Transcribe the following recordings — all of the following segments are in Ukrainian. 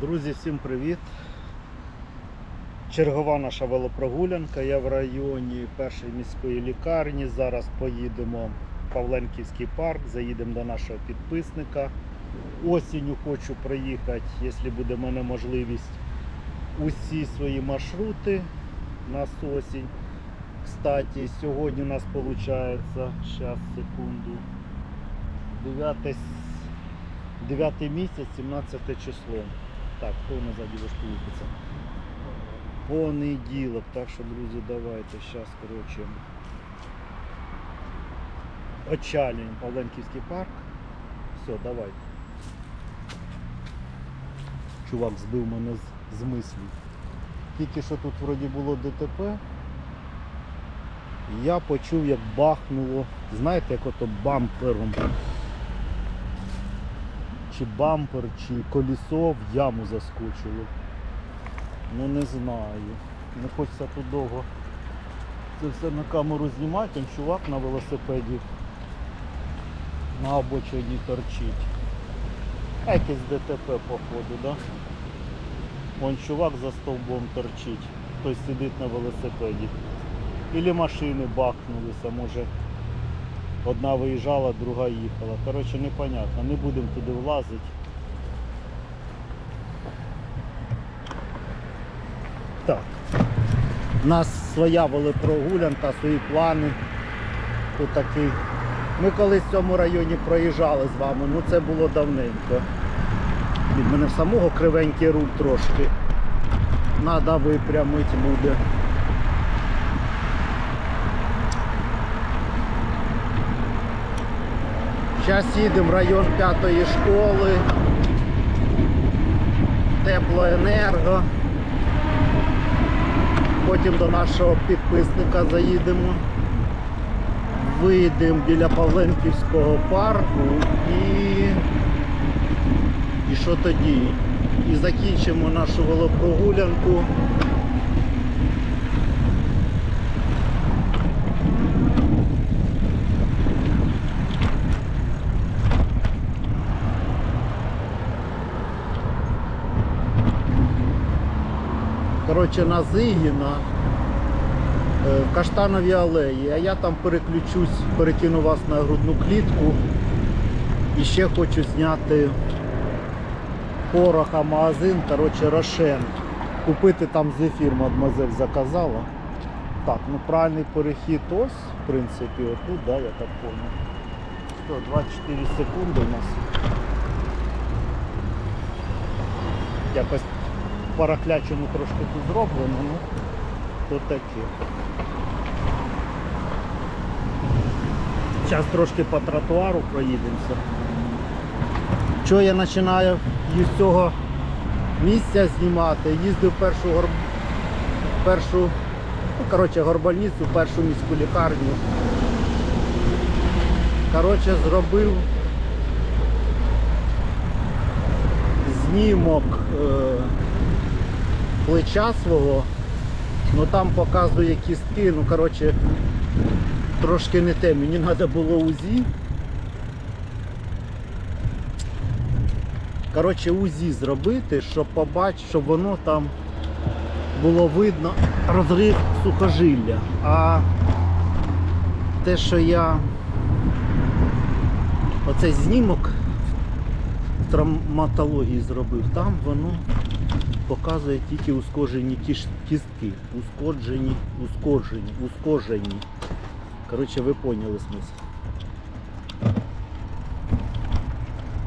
Друзі, всім привіт! Чергова наша велопрогулянка. Я в районі першої міської лікарні. Зараз поїдемо в Павленківський парк, заїдемо до нашого підписника. Осінню хочу проїхати, якщо буде в мене можливість, усі свої маршрути на осінь. Кстати, сьогодні у нас виходить, зараз, секунду, 9, 9 місяць, 17 число. Так, хто назаді важко лупиться? Понеділок. Так що, друзі, давайте зараз, коротше, очалюємо Павленківський парк. Все, давайте. Чувак збив мене з, з мислі. Тільки що тут вроді було ДТП. Я почув, як бахнуло, знаєте, як ото бампером. Чи бампер, чи колесо в яму заскочило. Ну не знаю. Не хочеться тут довго це все на камеру знімати, он чувак на велосипеді на обочині торчить. Якесь ДТП походу, да? Вон чувак за стовбом торчить, хтось сидить на велосипеді. Ілі машини бахнулися, може одна виїжджала, друга їхала. Коротше, непонятно, не будемо туди влазити. Так. У нас своя велопрогулянка, свої плани. Тут такий. Ми колись в цьому районі проїжджали з вами, ну це було давненько. Від мене самого кривенький руль трошки. Надо випрямити буде. Зараз їдемо в район п'ятої школи. Теплоенерго. Потім до нашого підписника заїдемо. Вийдемо біля Павленківського парку і. І що тоді? І закінчимо нашу велопрогулянку. Коротше, на Зигіна е, в Каштановій алеї, а я там переключусь, перекину вас на грудну клітку. І ще хочу зняти пороха магазин, коротше, Рошен. Купити там зефір, мадемуазель заказала. Так, ну правильний перехід ось, в принципі, отут, да, я так понял. Що, 24 секунди у нас. Якось параклячено трошки тут зроблено, ну то таке. Зараз трошки по тротуару проїдемося. Що я починаю з цього місця знімати? Їздив першу гор... першу, ну, коротше, горбальницю, першу міську лікарню. Коротше, зробив знімок е, плеча свого, ну там показує кістки, ну коротше, трошки не те. Мені треба було УЗІ. Коротше, УЗІ зробити, щоб побачити, щоб воно там було видно розрив сухожилля. А те, що я оцей знімок в травматології зробив, там воно показує тільки ускоржені кістки. Ускоржені, ускоржені, ускоржені. Коротше, ви поняли смисл.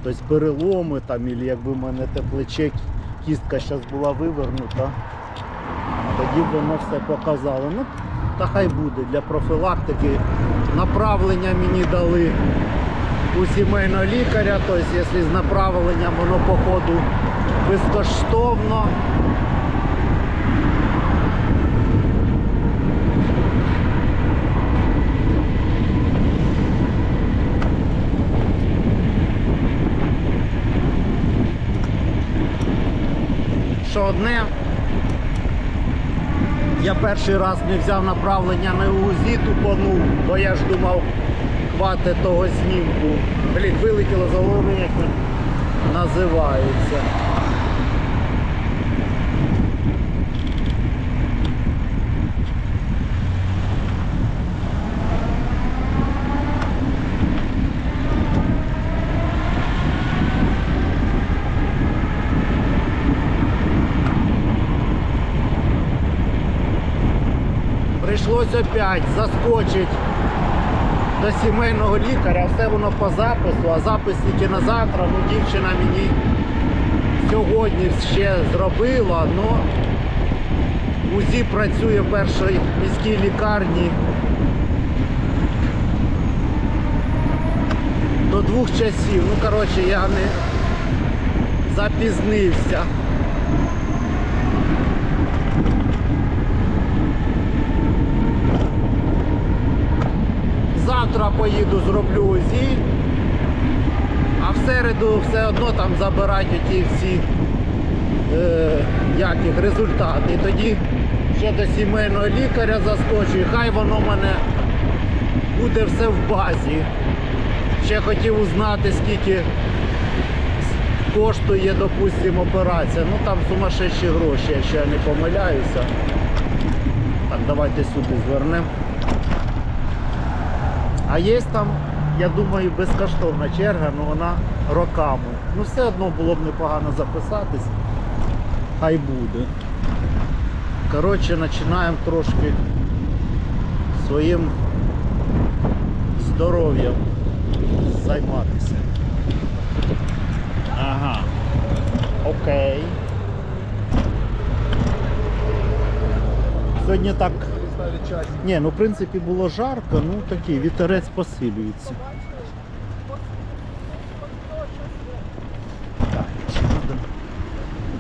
Тобто переломи там, або якби в мене те плече, кістка зараз була вивернута, тоді б воно все показало. Ну, та хай буде для профілактики. Направлення мені дали у сімейного лікаря, тобто, якщо з направленням воно по ходу безкоштовно. Що одне, я перший раз не взяв направлення на УЗІ, тупанув, бо я ж думав, хвати того знімку. Блін, вилетіло за голови, як називається. Прийшлось опять заскочить до сімейного лікаря, все воно по запису, а запис тільки на завтра. Ну, дівчина мені сьогодні ще зробила, але УЗІ працює в першій міській лікарні до двох часів. Ну, коротше, я не запізнився. Завтра поїду, зроблю УЗІ, а в середу все одно там забирають ті всі е, як їх, результати. І тоді ще до сімейного лікаря заскочу, і хай воно в мене буде все в базі. Ще хотів узнати, скільки коштує, допустимо, операція. Ну там сумасшедші гроші, якщо я не помиляюся. Так, давайте сюди звернемо. А є там, я думаю, безкоштовна черга, але вона роками. Ну все одно було б непогано записатись. Хай буде. Коротше, починаємо трошки своїм здоров'ям займатися. Ага. Окей. Сьогодні так. Ні, ну в принципі було жарко, ну такий вітерець посилюється. Так, ще надо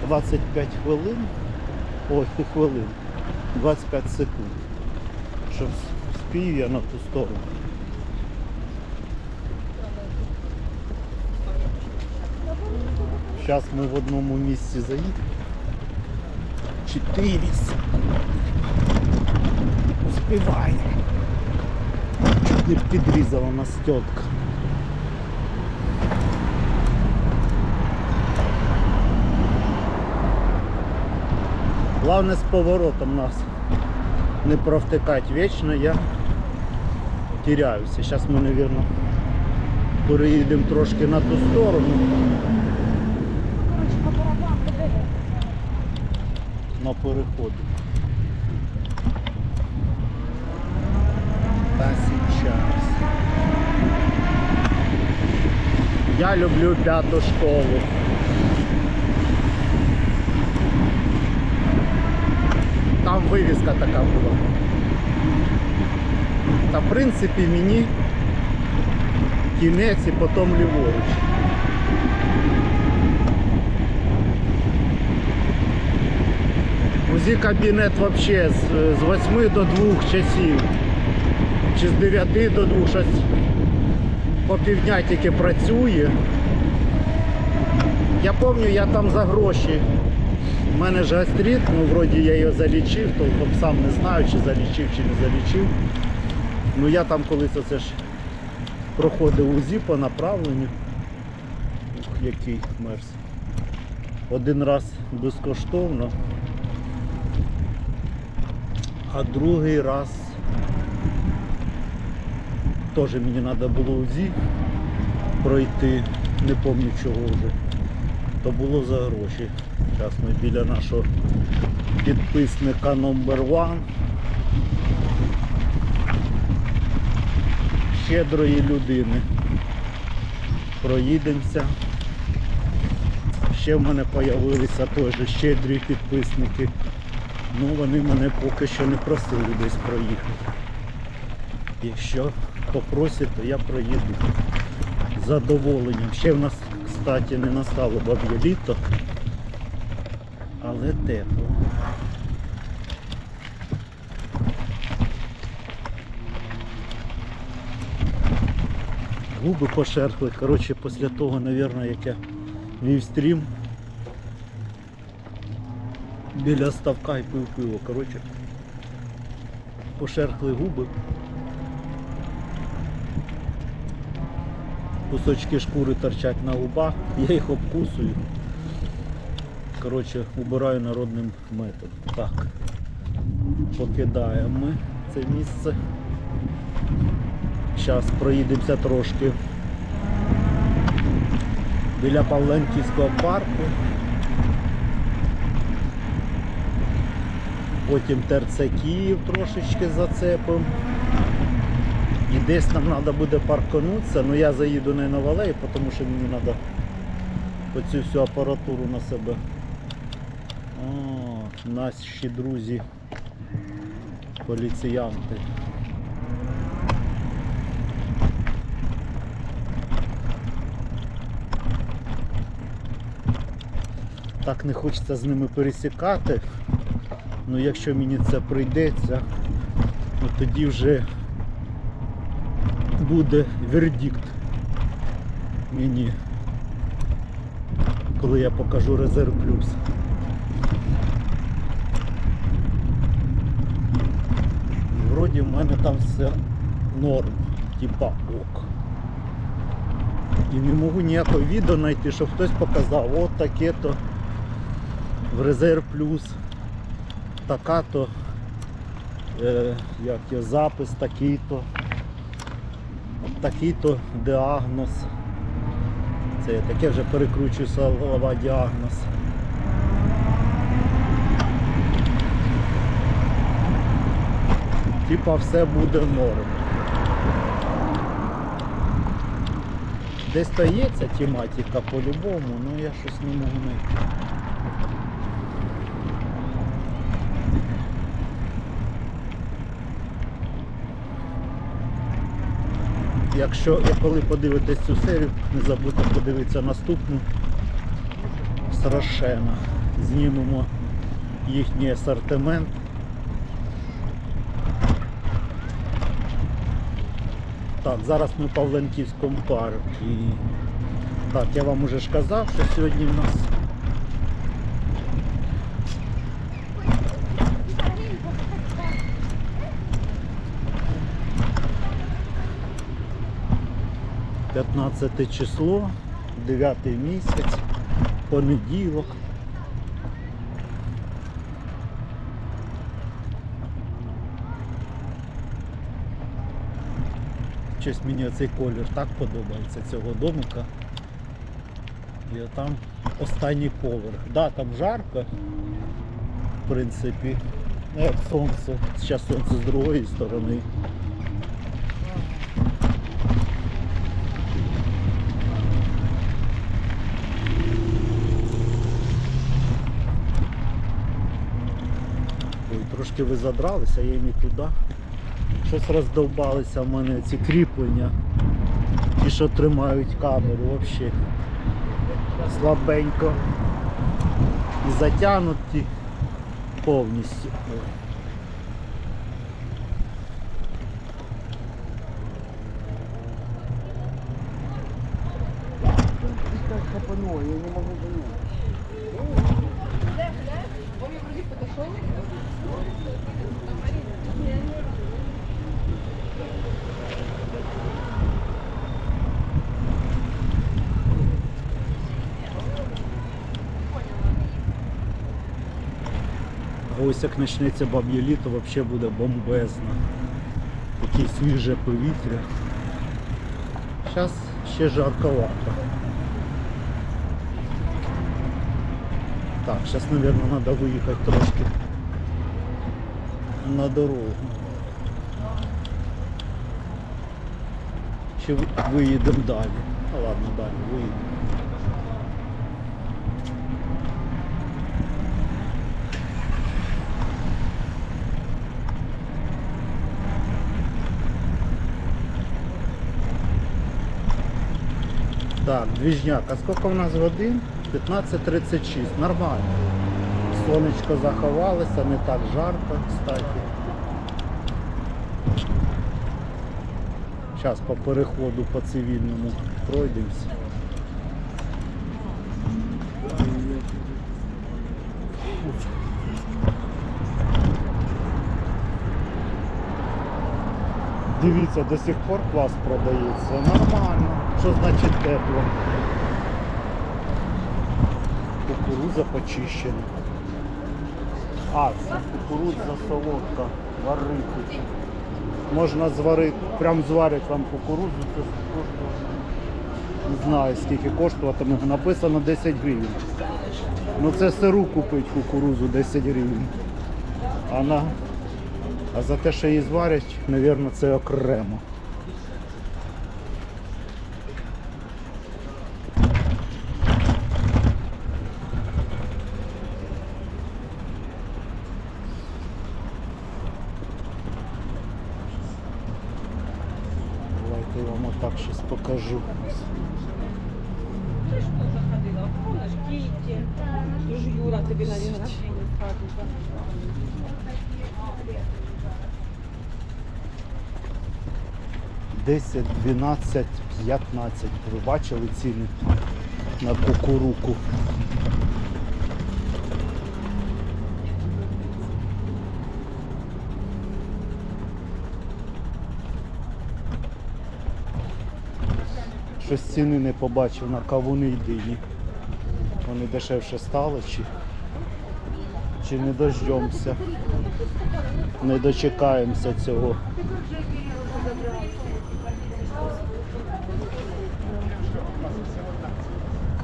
25 хвилин. Ой, хвилин. 25 секунд. Щоб спів я на ту сторону. Зараз ми в одному місці заїдемо. 4 Успіваємо. Чуть не підрізала нас тітка. Главное з поворотом нас не провтикати вічно, я теряюся. Зараз ми, мабуть, переїдемо трошки на ту сторону. Диви. на переході. Та сейчас. Я люблю п'яту школу. Там вивіска така була. Та в принципі мені кінець і потім ліворуч. УЗІ кабінет взагалі з 8 до 2 часів. Чи з 9 до 2 щось по півдня тільки працює. Я пам'ятаю, я там за гроші. У мене ж гастрит, ну вроді я його залічив, толком сам не знаю, чи залічив, чи не залічив. Ну я там колись оце ж проходив УЗІ по направленню. Ух, який мерз. Один раз безкоштовно, а другий раз теж мені треба було УЗІ пройти, не пам'ятаю чого вже. То було за гроші. Зараз ми біля нашого підписника номер one. Щедрої людини. Проїдемося. Ще в мене з'явилися теж щедрі підписники. Ну вони мене поки що не просили десь проїхати. Якщо попросять, то я проїду з задоволенням. Ще в нас, кстати, не настало баб'є літо, але тепло. Губи пошерхли. Коротше, після того, мабуть, як я вів стрім біля ставка і пив пиво. Коротше, пошерхли губи. Кусочки шкури торчать на губах, я їх обкусую. Коротше, убираю народним методом. Так. Покидаємо ми це місце. Зараз проїдемося трошки біля Павленківського парку. Потім ТРЦ Київ трошечки зацепимо. І десь нам треба буде парканутися, але я заїду не на валеї, тому що мені треба оцю всю апаратуру на себе. О, наші друзі, поліціянти. Так не хочеться з ними пересікати. Ну якщо мені це прийдеться, ну тоді вже буде вердикт мені, коли я покажу резерв плюс. Вроді в мене там все норм, типа ок. І не можу ніякого відео знайти, щоб хтось показав, от таке-то в резерв плюс, така-то е, як його, запис такий-то, такий-то діагноз. Це я таке вже перекручую слова діагноз. Типа все буде норм. Є ця тематика по-любому, але я щось не можу знайти. Якщо коли подивитесь цю серію, не забудьте подивитися наступну страшенно. Знімемо їхній асортимент. Так, зараз ми в Павленківському парку. Так, я вам уже ж казав, що сьогодні в нас – 15 число, 9 місяць, понеділок. Щось мені цей колір так подобається цього домика. І там останній поверх. Да, там жарко, в принципі, як сонце. Зараз сонце з другої сторони. Ой, трошки ви задралися, я їм і туди. Щось роздовбалися в мене ці кріплення. Ті, що тримають камеру взагалі. Слабенько. І затягнуті повністю. Хапануло, я не могу ось як почнеться баб'є літо, взагалі буде бомбезно. Таке свіже повітря. Зараз ще жарковато. Так, зараз, мабуть, треба виїхати трошки на дорогу. Чи виїдемо далі? А ладно, далі виїдемо. Так, двіжняк. А скільки в нас годин? 15.36. Нормально. Сонечко заховалося, не так жарко, кстати. Зараз по переходу по цивільному пройдемося. Дивіться, до сих пор квас продається. Нормально. Що значить тепло? Кукуруза почищена. А, це кукурудза солодка. Варити. Можна зварити, прям зварять вам кукурудзу, це коштує. Не знаю скільки коштуватиме. Написано 10 гривень. Ну це сиру купить кукурузу 10 гривень. А, на... а за те, що її зварять, мабуть, це окремо. Давайте я вам отак щось покажу. Ти ж теж ходила, помниш, Кіті. Ж Юра тобі на день рождения. 10, 12, 15. Ви бачили ціни на кукуруку? Щось ціни не побачив на кавуни й дині. Вони дешевше стали чи, чи не дождемося. Не дочекаємося цього.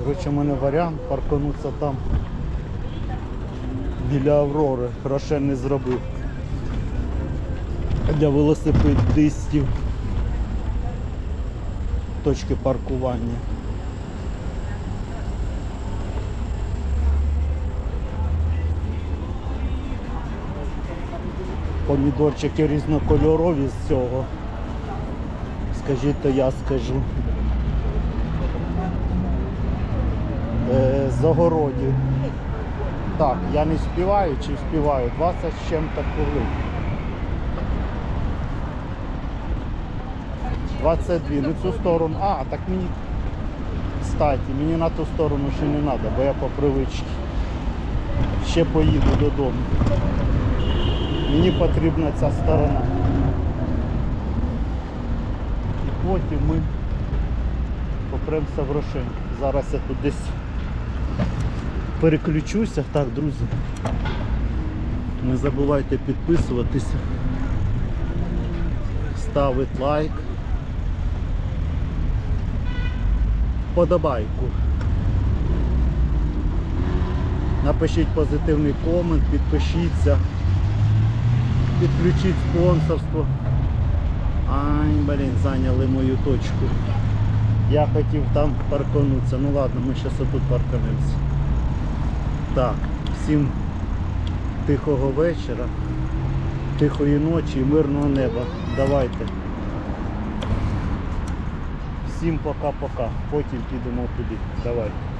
Коротше, у мене варіант парканутися там біля Аврори. Рошен не зробив. Для велосипедистів. Точки паркування. Помідорчики різнокольорові з цього. Скажіть, то я скажу. Е, з. Так, я не співаю чи співаю? 20 з чим-то хвилин. 22, ну цю сторону. А, так мені. Кстати, мені на ту сторону ще не треба, бо я по привичці. Ще поїду додому. Мені потрібна ця сторона. І потім ми попремся в Рошень. Зараз я тут десь переключуся. Так, друзі. Не забувайте підписуватися, ставити лайк, подобайку. Напишіть позитивний комент, підпишіться, підключіть спонсорство. Ай, блін, зайняли мою точку. Я хотів там парканутися. Ну ладно, ми зараз отут парканемося. Так, всім тихого вечора, тихої ночі і мирного неба. Давайте. Всім пока-пока. Потім підемо туди. Давайте.